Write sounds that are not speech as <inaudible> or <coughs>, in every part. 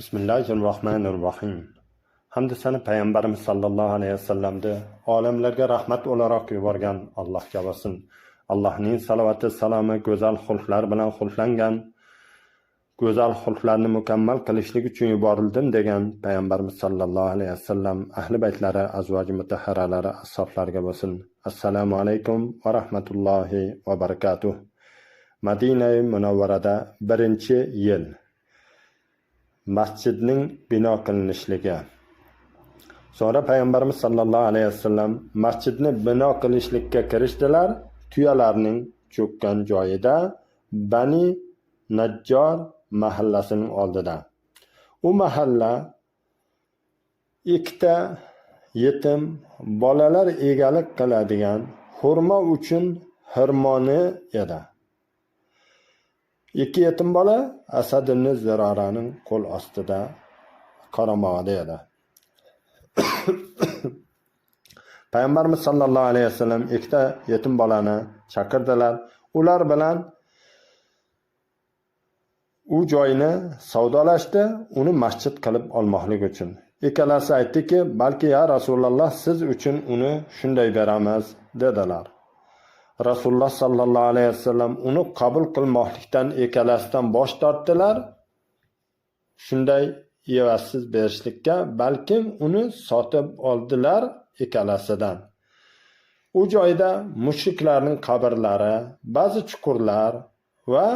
bismillahir rohmanir rohim hamda sani payg'ambarimiz sallallohu alayhi vasallamni olamlarga rahmat o'laroq yuborgan allohga bo'lsin allohning salovati salomi go'zal xulqlar bilan xulqlangan go'zal xulqlarni mukammal qilishlik uchun yuborildim degan payg'ambarimiz sallallohu alayhi vasallam ahli baytlari azvoji mutahharalari ashablariga bo'lsin. Assalomu alaykum va rahmatullohi va barakatuh. Madina munavvarada birinchi yil. Masjidning bino qilinishligi. So'ngra payg'ambarimiz sollallohu alayhi vasallam masjidni bino qilishlikka kirishdilar. Tuyalarning cho'kkan joyida bani najjor mahallasining oldida. U mahalla ikkita yetim bolalar egalik qiladigan xurmo uchun xirmoni edi. İkki yetim bola asad ibn ziroraning qo'l ostida qaramog'ida edi <coughs> payg'ambarimiz sollallohu alayhi vasallam ikkita yetim bolani chaqirdilar ular bilan u joyni savdolashdi uni masjid qilib olmoqlik uchun. İkkalasi aytdiki balki ya rasululloh siz uchun uni shunday beramiz dedilar rasululloh sollallohu alayhi vasallam uni qabul qilmoqlikdan ikkalasidan bosh tortdilar. Shunday evazsiz berishlikka balkim uni sotib oldilar ikkalasidan. U joyda mushriklarning qabrlari ba'zi chuqurlar va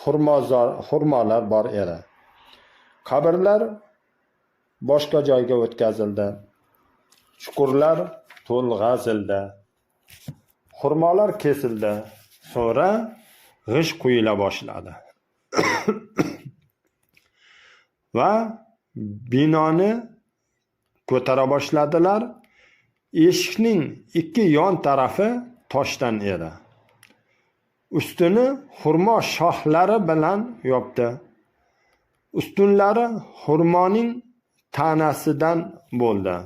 xurmozor xurmolar bor edi. Qabrlar boshqa joyga o'tkazildi. Chuqurlar to'lg'azildi. Xurmolar kesildi. So'ngra g'isht quyila boshladi. <coughs> Va binoni ko'tara boshladilar. Eshikning ikki yon tarafi toshdan edi. Ustini xurmo shoxlari bilan yopdi. Ustunlari xurmoning tanasidan bo'ldi.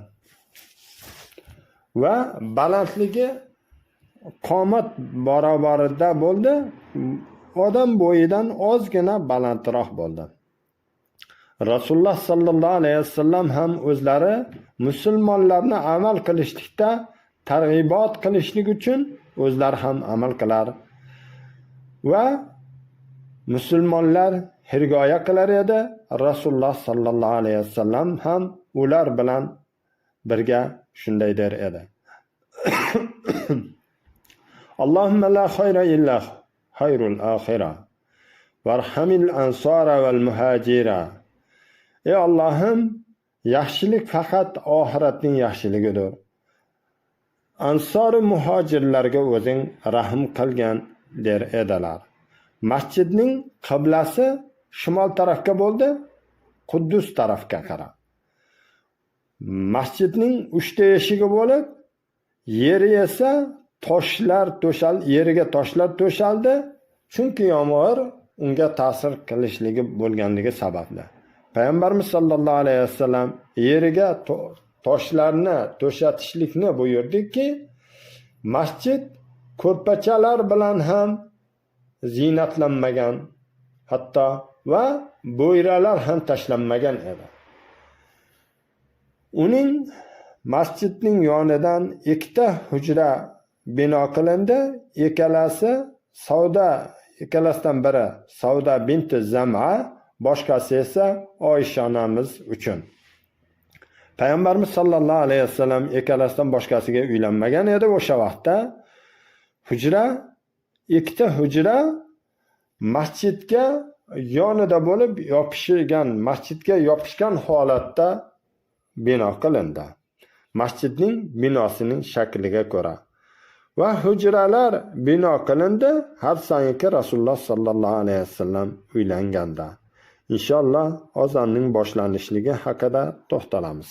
Va balandligi qomat barobarida bo'ldi. Odam bo'yidan ozgina balandroq bo'ldi. Rasululloh sollallohu alayhi vasallam ham o'zlari musulmonlarni amal qilishlikda targ'ibot qilishlik uchun o'zlari ham amal qilar. Va musulmonlar hirgoya qilar edi. Rasululloh sollallohu alayhi vasallam ham ular bilan birga shunday der edi. <coughs> اللهم لا خير الا خير الاخره وارحم الانصار vel يا اللهم yaxshilik faqat oxiratning yaxshiligidir. Ansori muhojirlarga o'zing rahm qilgan der edilar. Masjidning qiblasi shimol tarafga bo'ldi, Quddus tarafga qarab. Masjidning uchta eshigi bo'lib, yeri esa toshlar to'shal yeriga toshlar to'shaldi. Chunki yomg'ir unga ta'sir qilishligi bo'lganligi sababli. Payg'ambarimiz sollallohu alayhi vasallam yeriga toshlarni to'shatishlikni buyurdiki masjid ko'rpachalar bilan ham ziynatlanmagan hatto va bo'yralar ham tashlanmagan edi. Uning masjidning yonidan ikkita hujra bino qilindi. Ikkalasi savda ikkalasidan biri savda binti zama boshqasi esa oysha onamiz uchun. Payg'ambarimiz sollallohu alayhi vasallam ikkalasidan boshqasiga uylanmagan edi. O'sha vaqtda hujra ikkita hujra masjidga yonida bo'lib yopishgan masjidga yopishgan holatda bino qilindi. Masjidning binosining shakliga ko'ra. Va hujralar bino qilindi har sangi rasululloh sollallohu alayhi vasallam uylanganda. İnshaalloh ozonning boshlanishligi haqida to'xtalamiz